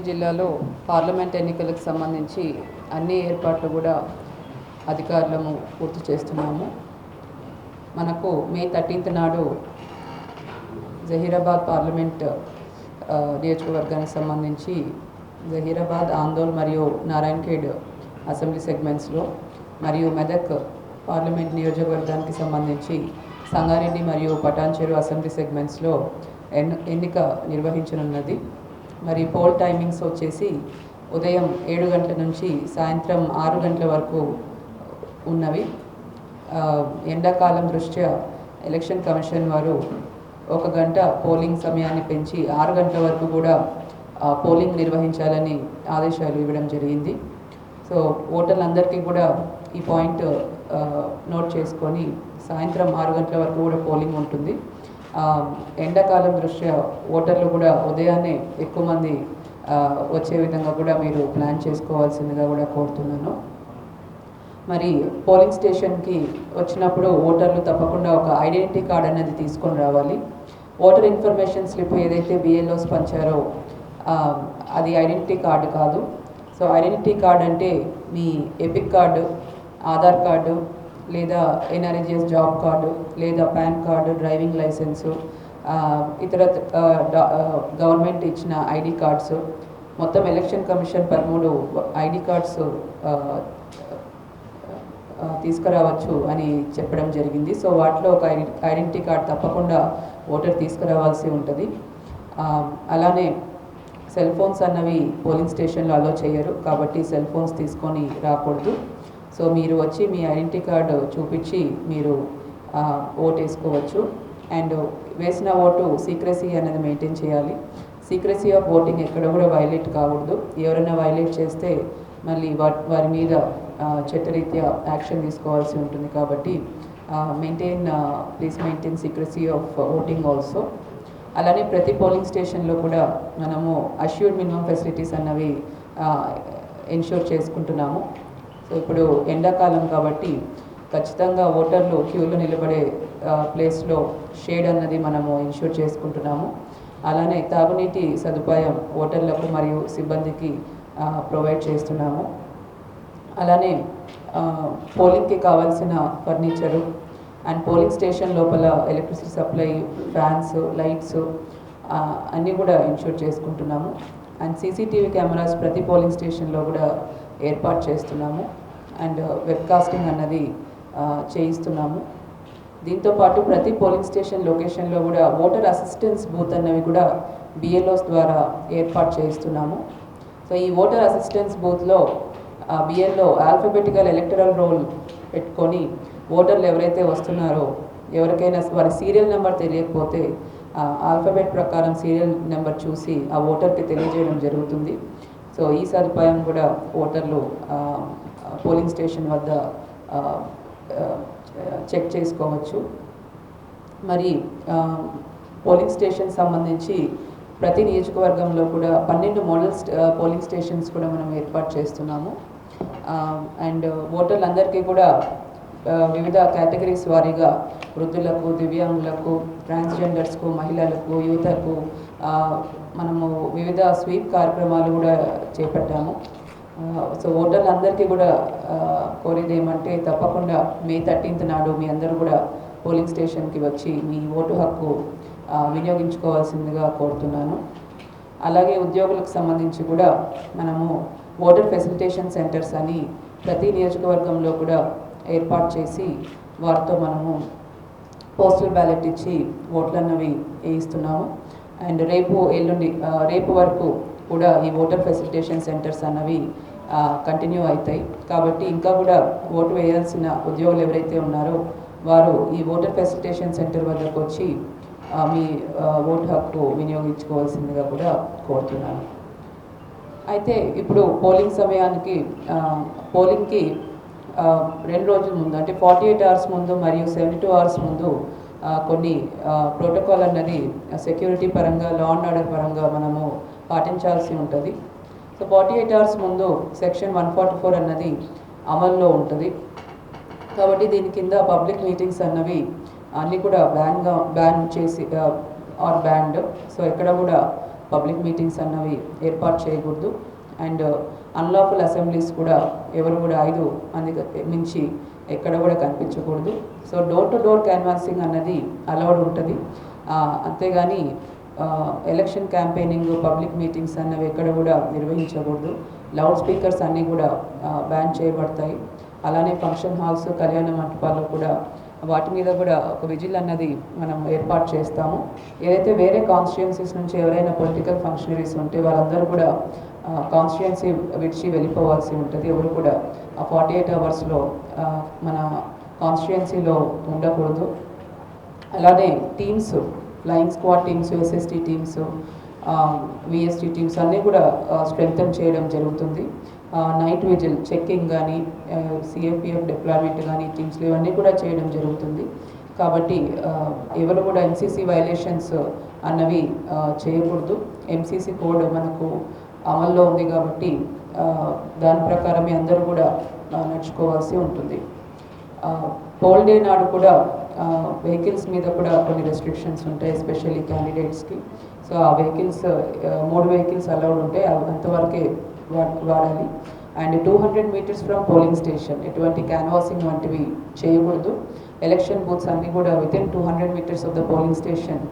రంగారెడ్డి జిల్లాలో పార్లమెంట్ ఎన్నికలకు సంబంధించి అన్ని ఏర్పాట్లు కూడా అధికారులము పూర్తి చేస్తున్నాము. మనకు మే థర్టీన్త్ నాడు జహీరాబాద్ పార్లమెంట్ నియోజకవర్గానికి సంబంధించి జహీరాబాద్ ఆందోళ్ మరియు నారాయణఖేడ్ అసెంబ్లీ సెగ్మెంట్స్లో మరియు మెదక్ పార్లమెంట్ నియోజకవర్గానికి సంబంధించి సంగారెడ్డి మరియు పటాన్చెరు అసెంబ్లీ సెగ్మెంట్స్లో ఎన్ ఎన్నిక నిర్వహించనున్నది. మరి పోల్ టైమింగ్స్ వచ్చేసి ఉదయం ఏడు గంటల నుంచి సాయంత్రం ఆరు గంటల వరకు ఉన్నవి. ఎండాకాలం దృష్ట్యా ఎలక్షన్ కమిషన్ వారు ఒక గంట పోలింగ్ సమయాన్ని పెంచి ఆరు గంటల వరకు కూడా పోలింగ్ నిర్వహించాలని ఆదేశాలు ఇవ్వడం జరిగింది. సో ఓటర్లందరికీ కూడా ఈ పాయింట్ నోట్ చేసుకొని సాయంత్రం ఆరు గంటల వరకు కూడా పోలింగ్ ఉంటుంది. ఎండాకాలం దృష్ట్యా ఓటర్లు కూడా ఉదయాన్నే ఎక్కువ మంది వచ్చే విధంగా కూడా మీరు ప్లాన్ చేసుకోవాల్సిందిగా కూడా కోరుతున్నాను. మరి పోలింగ్ స్టేషన్కి వచ్చినప్పుడు ఓటర్లు తప్పకుండా ఒక ఐడెంటిటీ కార్డ్ అనేది తీసుకొని రావాలి. ఓటర్ ఇన్ఫర్మేషన్ స్లిప్ ఏదైతే బిఎల్ఓస్ పంచారో అది ఐడెంటిటీ కార్డు కాదు. సో ఐడెంటిటీ కార్డ్ అంటే మీ ఎపిక్ కార్డు ఆధార్ కార్డు లేదా ఎన్ఆర్ఎజిఎస్ జాబ్ కార్డు లేదా పాన్ కార్డు డ్రైవింగ్ లైసెన్సు ఇతర గవర్నమెంట్ ఇచ్చిన ఐడి కార్డ్స్ మొత్తం ఎలక్షన్ కమిషన్ పదమూడు ఐడి కార్డ్స్ తీసుకురావచ్చు అని చెప్పడం జరిగింది. సో వాటిలో ఒక ఐడెంటి ఐడెంటిటీ కార్డ్ తప్పకుండా ఓటర్ తీసుకురావాల్సి ఉంటుంది. అలానే సెల్ ఫోన్స్ అన్నవి పోలింగ్ స్టేషన్లో అలో చేయరు కాబట్టి సెల్ ఫోన్స్ తీసుకొని రాకూడదు. సో మీరు వచ్చి మీ ఐడెంటిటీ కార్డు చూపించి మీరు ఓటు ఓట్ వేసుకోవచ్చు. అండ్ వేసిన ఓటు సీక్రసీ అనేది మెయింటైన్ చేయాలి. సీక్రసీ ఆఫ్ ఓటింగ్ ఎక్కడ కూడా వైలేట్ కాకూడదు. ఎవరైనా వైలేట్ చేస్తే మళ్ళీ వా- వారి మీద చట్టరీత్యా యాక్షన్ తీసుకోవాల్సి ఉంటుంది కాబట్టి maintain please maintain secrecy of voting also. అలానే ప్రతి పోలింగ్ స్టేషన్లో కూడా మనము అష్యూర్డ్ మినిమం ఫెసిలిటీస్ అన్నవి ఎన్ష్యూర్ చేసుకుంటున్నాము. ఇప్పుడు ఎండాకాలం కాబట్టి ఖచ్చితంగా ఓటర్లు క్యూలో నిలబడే ప్లేస్లో షేడ్ అన్నది మనము ఇన్షూర్ చేసుకుంటున్నాము. అలానే తాగునీటి సదుపాయం ఓటర్లకు మరియు సిబ్బందికి ప్రొవైడ్ చేస్తున్నాము. అలానే పోలింగ్కి కావాల్సిన ఫర్నిచరు అండ్ పోలింగ్ స్టేషన్ లోపల ఎలక్ట్రిసిటీ సప్లై ఫ్యాన్స్ లైట్స్ అన్నీ కూడా ఇన్షూర్ చేసుకుంటున్నాము. అండ్ సీసీటీవీ కెమెరాస్ ప్రతి పోలింగ్ స్టేషన్లో కూడా ఏర్పాటు చేస్తున్నాము అండ్ వెబ్కాస్టింగ్ అన్నది చేయిస్తున్నాము. దీంతో పాటు ప్రతి పోలింగ్ స్టేషన్ లొకేషన్లో కూడా ఓటర్ అసిస్టెన్స్ బూత్ అన్నవి కూడా బిఎల్ఓస్ ద్వారా ఏర్పాటు చేయిస్తున్నాము. సో ఈ ఓటర్ అసిస్టెన్స్ బూత్లో బిఎల్ఓ ఆల్ఫబెటికల్ ఎలక్టరల్ రోల్ పెట్టుకొని ఓటర్లు ఎవరైతే వస్తున్నారో ఎవరికైనా వారి సీరియల్ నెంబర్ తెలియకపోతే ఆల్ఫబెట్ ప్రకారం సీరియల్ నెంబర్ చూసి ఆ ఓటర్కి తెలియజేయడం జరుగుతుంది. సో ఈ సదుపాయం కూడా ఓటర్లు పోలింగ్ స్టేషన్ వద్ద చెక్ చేసుకోవచ్చు. మరి పోలింగ్ స్టేషన్ సంబంధించి ప్రతి నియోజకవర్గంలో కూడా పన్నెండు మోడల్ పోలింగ్ స్టేషన్స్ కూడా మనం ఏర్పాటు చేస్తున్నాము. అండ్ ఓటర్లందరికీ కూడా వివిధ కేటగిరీస్ వారీగా వృద్ధులకు దివ్యాంగులకు ట్రాన్స్జెండర్స్కు మహిళలకు యువతకు మనము వివిధ స్వీప్ కార్యక్రమాలు కూడా చేపట్టాము. సో ఓటర్లందరికీ కూడా కోరేది ఏమంటే తప్పకుండా మే థర్టీన్త్ నాడు మీ అందరూ కూడా పోలింగ్ స్టేషన్కి వచ్చి మీ ఓటు హక్కు వినియోగించుకోవాల్సిందిగా కోరుతున్నాను. అలాగే ఉద్యోగులకు సంబంధించి కూడా మనము ఓటర్ ఫెసిలిటేషన్ సెంటర్స్ అని ప్రతి నియోజకవర్గంలో కూడా ఏర్పాటు చేసి వారితో మనము పోస్టల్ బ్యాలెట్ ఇచ్చి ఓట్లన్నవి వేయిస్తున్నాము. అండ్ రేపు ఎల్లుండి రేపు వరకు కూడా ఈ ఓటర్ ఫెసిలిటేషన్ సెంటర్స్ అన్నవి కంటిన్యూ అవుతాయి. కాబట్టి ఇంకా కూడా ఓటు వేయాల్సిన ఉద్యోగులు ఎవరైతే ఉన్నారో వారు ఈ ఓటర్ ఫెసిలిటేషన్ సెంటర్ వద్దకు వచ్చి మీ ఓటు హక్కు వినియోగించుకోవాల్సిందిగా కూడా కోరుతున్నాను. అయితే ఇప్పుడు పోలింగ్ సమయానికి పోలింగ్కి రెండు రోజుల ముందు అంటే ఫార్టీ ఎయిట్ అవర్స్ ముందు మరియు సెవెంటీ టూ అవర్స్ ముందు కొన్ని ప్రోటోకాల్ అన్నది సెక్యూరిటీ పరంగా లా అండ్ ఆర్డర్ పరంగా మనము పాటించాల్సి ఉంటుంది. సో ఫార్టీ ఎయిట్ అవర్స్ ముందు సెక్షన్ వన్ ఫార్టీ ఫోర్ అన్నది అమల్లో ఉంటుంది. కాబట్టి దీని కింద పబ్లిక్ మీటింగ్స్ అన్నవి అన్నీ కూడా బ్యాన్గా బ్యాన్ చేసి ఆర్ బ్యాండ్ సో ఎక్కడ కూడా పబ్లిక్ మీటింగ్స్ అన్నవి ఏర్పాటు చేయకూడదు. అండ్ అన్లాఫుల్ అసెంబ్లీస్ కూడా ఎవరు కూడా ఐదు మంది మించి ఎక్కడ కూడా కనిపించకూడదు. So door to door canvassing అన్నది అలౌడ్ ఉంటుంది. అంతేగాని ఎలక్షన్ క్యాంపెయినింగ్ పబ్లిక్ మీటింగ్స్ అన్నవి ఎక్కడ కూడా నిర్వహించకూడదు. లౌడ్ స్పీకర్స్ అన్నీ కూడా బ్యాన్ చేయబడతాయి. అలానే ఫంక్షన్ హాల్స్ కళ్యాణ మంటపాల్లో కూడా వాటి మీద కూడా ఒక విజిల్ అన్నది మనం ఏర్పాటు చేస్తాము. ఏదైతే వేరే కాన్స్టిట్యున్సీస్ నుంచి ఎవరైనా పొలిటికల్ ఫంక్షనరీస్ ఉంటే వాళ్ళందరూ కూడా కాన్స్టిట్యున్సీ విడిచి వెళ్ళిపోవాల్సి ఉంటుంది. ఎవరు కూడా ఆ ఫార్టీ ఎయిట్ అవర్స్లో మన కాన్స్టిట్యున్సీలో ఉండకూడదు. అలానే teams flying squad teams SST teams VST teams అన్నీ కూడా స్ట్రెంగ్తన్ చేయడం జరుగుతుంది. నైట్ విజిల్ చెక్కింగ్ కానీ సిఎఫ్పిఎఫ్ డిప్లాయ్మెంట్ కానీ టీమ్స్లు ఇవన్నీ కూడా చేయడం జరుగుతుంది. కాబట్టి ఎవరు కూడా ఎంసీసీ వైలేషన్స్ అన్నవి చేయకూడదు. ఎంసీసీ కోడ్ మనకు అమల్లో ఉంది కాబట్టి దాని ప్రకారమే అందరూ కూడా నడుచుకోవాల్సి ఉంటుంది. పోల్ డే నాడు కూడా వెహికల్స్ మీద కూడా కొన్ని రెస్ట్రిక్షన్స్ ఉంటాయి ఎస్పెషల్లీ క్యాండిడేట్స్కి సో ఆ వెహికల్స్ మూడు వెహికల్స్ అలౌడ్ ఉంటాయి అవి అంతవరకే వాడాలి. And two hundred metres from polling station. ఎటువంటి క్యాన్వాసింగ్ వంటివి చేయకూడదు. ఎలక్షన్ బూత్స్ అన్నీ కూడా within two hundred metres of the polling station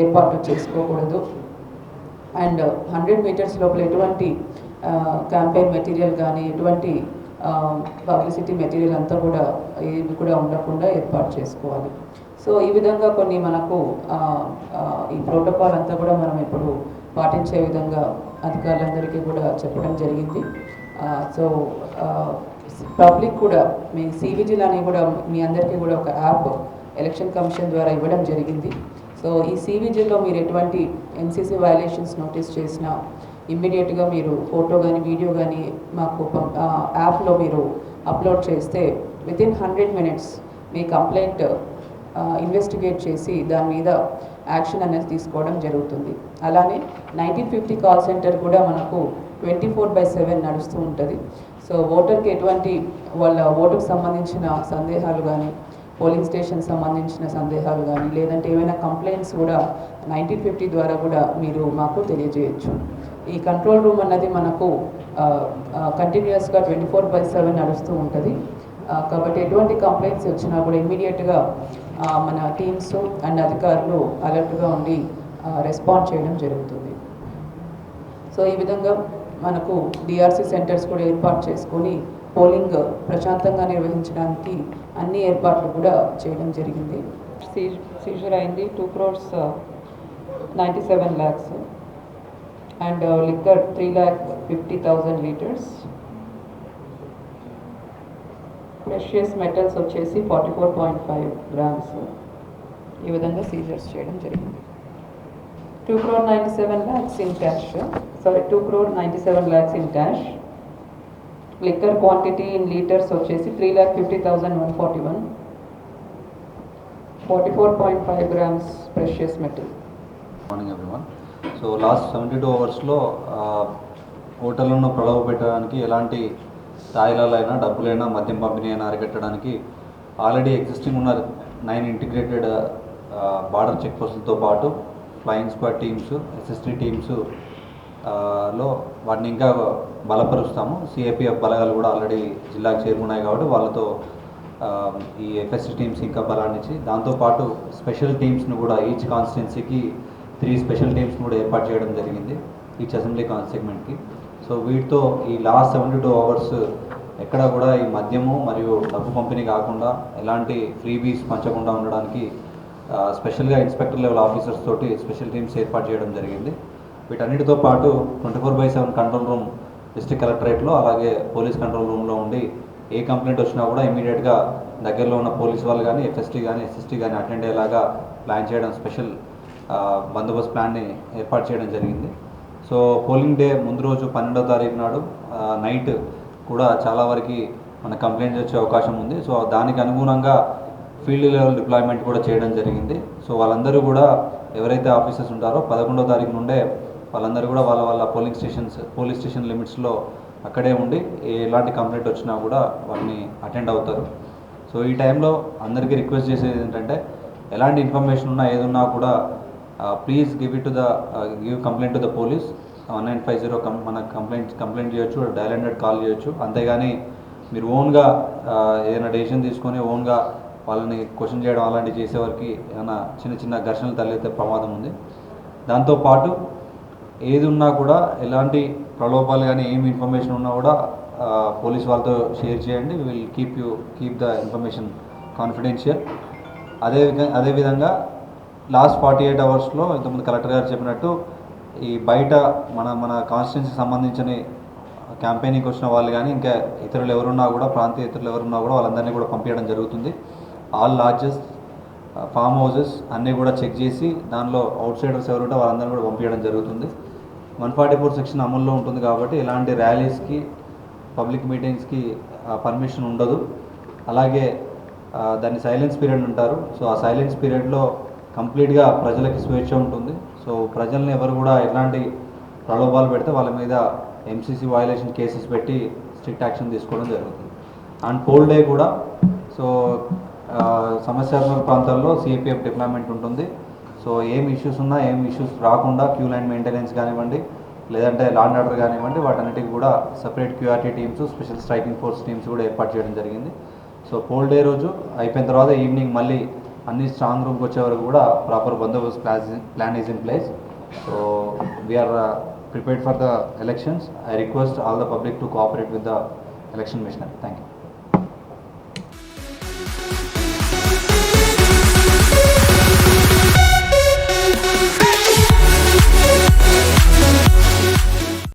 ఏర్పాటు చేసుకోకూడదు. అండ్ హండ్రెడ్ మీటర్స్ లోపల ఎటువంటి క్యాంపెయిన్ మెటీరియల్ కానీ ఎటువంటి పబ్లిసిటీ మెటీరియల్ అంతా కూడా ఏవి కూడా ఉండకుండా ఏర్పాటు చేసుకోవాలి. సో ఈ విధంగా కొన్ని మనకు ఈ ప్రోటోకాల్ అంతా కూడా మనం ఇప్పుడు పాటించే విధంగా అధికారులందరికీ కూడా చెప్పడం జరిగింది. సో పబ్లిక్ కూడా మీ సివిజిల్ అని కూడా మీ అందరికీ కూడా ఒక యాప్ ఎలక్షన్ కమిషన్ ద్వారా ఇవ్వడం జరిగింది. సో ఈ సివిజిల్లో మీరు ఎటువంటి ఎన్సీసీ వైలేషన్స్ నోటీస్ చేసినా ఇమ్మీడియట్గా మీరు ఫోటో కానీ వీడియో కానీ మాకు యాప్లో మీరు అప్లోడ్ చేస్తే విత్ ఇన్ హండ్రెడ్ మినిట్స్ మీ కంప్లైంట్ ఇన్వెస్టిగేట్ చేసి దాని మీద యాక్షన్ అనేది తీసుకోవడం జరుగుతుంది. అలానే నైన్టీన్ ఫిఫ్టీ కాల్ సెంటర్ కూడా మనకు ట్వంటీ ఫోర్ బై సెవెన్ నడుస్తూ ఉంటుంది. సో ఓటర్కి ఎటువంటి వాళ్ళ ఓటుకు సంబంధించిన సందేహాలు కానీ పోలింగ్ స్టేషన్ సంబంధించిన సందేహాలు కానీ లేదంటే ఏమైనా కంప్లైంట్స్ కూడా నైన్టీన్ ఫిఫ్టీ ద్వారా కూడా మీరు మాకు తెలియజేయచ్చు. ఈ కంట్రోల్ రూమ్ అన్నది మనకు కంటిన్యూస్గా ట్వంటీ ఫోర్ బై సెవెన్ నడుస్తూ ఉంటుంది. కాబట్టి ఎటువంటి కంప్లైంట్స్ వచ్చినా కూడా ఇమ్మీడియట్గా మన టీమ్స్ అండ్ అధికారులు అలర్ట్గా ఉండి రెస్పాండ్ చేయడం జరుగుతుంది. సో ఈ విధంగా మనకు డిఆర్సీ సెంటర్స్ కూడా ఏర్పాటు చేసుకొని పోలింగ్ ప్రశాంతంగా నిర్వహించడానికి అన్ని ఏర్పాట్లు కూడా చేయడం జరిగింది. సీజర్ అయింది. Two crores ninety seven lakhs and liquor three lakh fifty thousand litres. Precious metals వచ్చేసి forty four point five grams. ఈ విధంగా సీజర్స్ చేయడం జరిగింది. Two crore ninety seven lakhs in cash sorry two crore ninety seven lakhs in cash liquor quantity in litres వచ్చేసి three lakh fifty thousand one forty one forty four point five grams precious metal morning everyone so last seventy two అవర్స్లో హోటళ్ళను ప్రలోభ పెట్టడానికి ఎలాంటి స్థాయిలైనా డబ్బులైనా మద్యం పంపిణీ అయినా అరికట్టడానికి already existing ఉన్న నైన్ ఇంటిగ్రేటెడ్ బార్డర్ చెక్ పోస్టులతో పాటు flying squad teams SST teams లో వాటిని ఇంకా బలపరుస్తాము. సిఏపిఎఫ్ బలగాలు కూడా ఆల్రెడీ జిల్లాకు చేరుకున్నాయి కాబట్టి వాళ్ళతో ఈ ఎఫ్ఎస్సి టీమ్స్ ఇంకా బలాన్నిచ్చి దాంతోపాటు స్పెషల్ టీమ్స్ను కూడా ఈచ్ కాన్స్టిట్యున్సీకి త్రీ స్పెషల్ టీమ్స్ని కూడా ఏర్పాటు చేయడం జరిగింది ఈచ్ అసెంబ్లీ కాన్ సెగ్మెంట్కి సో వీటితో ఈ లాస్ట్ సెవెంటీ టూ అవర్స్ ఎక్కడ కూడా ఈ మద్యము మరియు డబ్బు పంపిణీ కాకుండా ఎలాంటి ఫ్రీబీస్ పంచకుండా ఉండడానికి స్పెషల్గా ఇన్స్పెక్టర్ లెవెల్ ఆఫీసర్స్ తోటి స్పెషల్ టీమ్స్ ఏర్పాటు చేయడం జరిగింది. వీటన్నిటితో పాటు twenty four by seven control room district కలెక్టరేట్లో అలాగే పోలీస్ కంట్రోల్ రూమ్లో ఉండి ఏ కంప్లైంట్ వచ్చినా కూడా ఇమీడియట్గా దగ్గరలో ఉన్న పోలీస్ వాళ్ళు కానీ ఎఫ్ఎస్టీ కానీ ఎస్ఎస్టీ కానీ అటెండ్ అయ్యేలాగా ప్లాన్ చేయడం స్పెషల్ బందోబస్తు ప్లాన్ని ఏర్పాటు చేయడం జరిగింది. సో పోలింగ్ డే ముందు రోజు పన్నెండో తారీఖు నాడు నైట్ కూడా చాలా వరకు మన కంప్లైంట్స్ వచ్చే అవకాశం ఉంది. సో దానికి అనుగుణంగా ఫీల్డ్ లెవెల్ డిప్లాయ్మెంట్ కూడా చేయడం జరిగింది. సో వాళ్ళందరూ కూడా ఎవరైతే ఆఫీసర్స్ ఉంటారో పదకొండో తారీఖు నుండే వాళ్ళందరూ కూడా వాళ్ళ వాళ్ళ పోలింగ్ స్టేషన్స్ పోలీస్ స్టేషన్ లిమిట్స్లో అక్కడే ఉండి ఎలాంటి కంప్లైంట్ వచ్చినా కూడా వాటిని అటెండ్ అవుతారు. సో ఈ టైంలో అందరికీ రిక్వెస్ట్ చేసేది ఏంటంటే ఎలాంటి ఇన్ఫర్మేషన్ ఉన్నా ఏదున్నా కూడా please give it to the give complaint to the police. One nine five zero కం మన కంప్లైంట్ కంప్లైంట్ చేయొచ్చు డైల్ హండ్రెడ్ కాల్ చేయొచ్చు. అంతేగాని మీరు ఓన్గా ఏదైనా డెసిషన్ తీసుకొని ఓన్గా వాళ్ళని క్వశ్చన్ చేయడం అలాంటివి చేసేవారికి ఏమైనా చిన్న చిన్న ఘర్షణలు తలెత్తే ప్రమాదం ఉంది. దాంతోపాటు ఏది ఉన్నా కూడా ఎలాంటి ప్రలోభాలు కానీ ఏమి ఇన్ఫర్మేషన్ ఉన్నా కూడా పోలీస్ వాళ్ళతో షేర్ చేయండి. Will keep you keep the information confidential అదే అదేవిధంగా లాస్ట్ ఫార్టీ ఎయిట్ అవర్స్లో ఇంతకుముందు కలెక్టర్ గారు చెప్పినట్టు ఈ బయట మన మన కాన్స్టిట్యున్సీకి సంబంధించిన క్యాంపెయినింగ్కి వచ్చిన వాళ్ళు కానీ ఇంకా ఇతరులు ఎవరున్నా కూడా ప్రాంతీయ ఇతరులు ఎవరున్నా కూడా వాళ్ళందరినీ కూడా పంపించడం జరుగుతుంది. ఆల్ లాడ్జెస్ ఫామ్ హౌసెస్ అన్నీ కూడా చెక్ చేసి దానిలో అవుట్ సైడర్స్ ఎవరుంటే వాళ్ళందరినీ కూడా పంపించడం జరుగుతుంది. వన్ ఫార్టీ ఫోర్ సెక్షన్ అమల్లో ఉంటుంది కాబట్టి ఇలాంటి ర్యాలీస్కి పబ్లిక్ మీటింగ్స్కి పర్మిషన్ ఉండదు. అలాగే దాన్ని సైలెన్స్ పీరియడ్ అంటారు. సో ఆ సైలెన్స్ పీరియడ్లో కంప్లీట్గా ప్రజలకి స్వేచ్ఛ ఉంటుంది. సో ప్రజల్ని ఎవరు కూడా ఎలాంటి ప్రలోభాలు పెడితే వాళ్ళ మీద ఎంసీసీ వయలేషన్ కేసెస్ పెట్టి స్ట్రిక్ట్ యాక్షన్ తీసుకోవడం జరుగుతుంది. అండ్ పోల్ డే కూడా సో సమస్యాత్మక ప్రాంతాల్లో సిఏపిఎఫ్ డిప్లాయ్మెంట్ ఉంటుంది. సో ఏం ఇష్యూస్ ఉన్నా ఏం ఇష్యూస్ రాకుండా క్యూ లైన్ మెయింటెనెన్స్ కానివ్వండి లేదంటే లాండ్ ఆర్డర్ కానివ్వండి వాటన్నిటికి కూడా separate QRT teams special striking force teams కూడా ఏర్పాటు చేయడం జరిగింది. సో పోల్ డే రోజు అయిపోయిన తర్వాత ఈవినింగ్ మళ్ళీ అన్ని స్ట్రాంగ్ రూమ్కి వచ్చే వరకు కూడా ప్రాపర్ బందోబస్తు plan plan is in place so we're prepared for the elections I request all the public to cooperate with the election commissioner thank you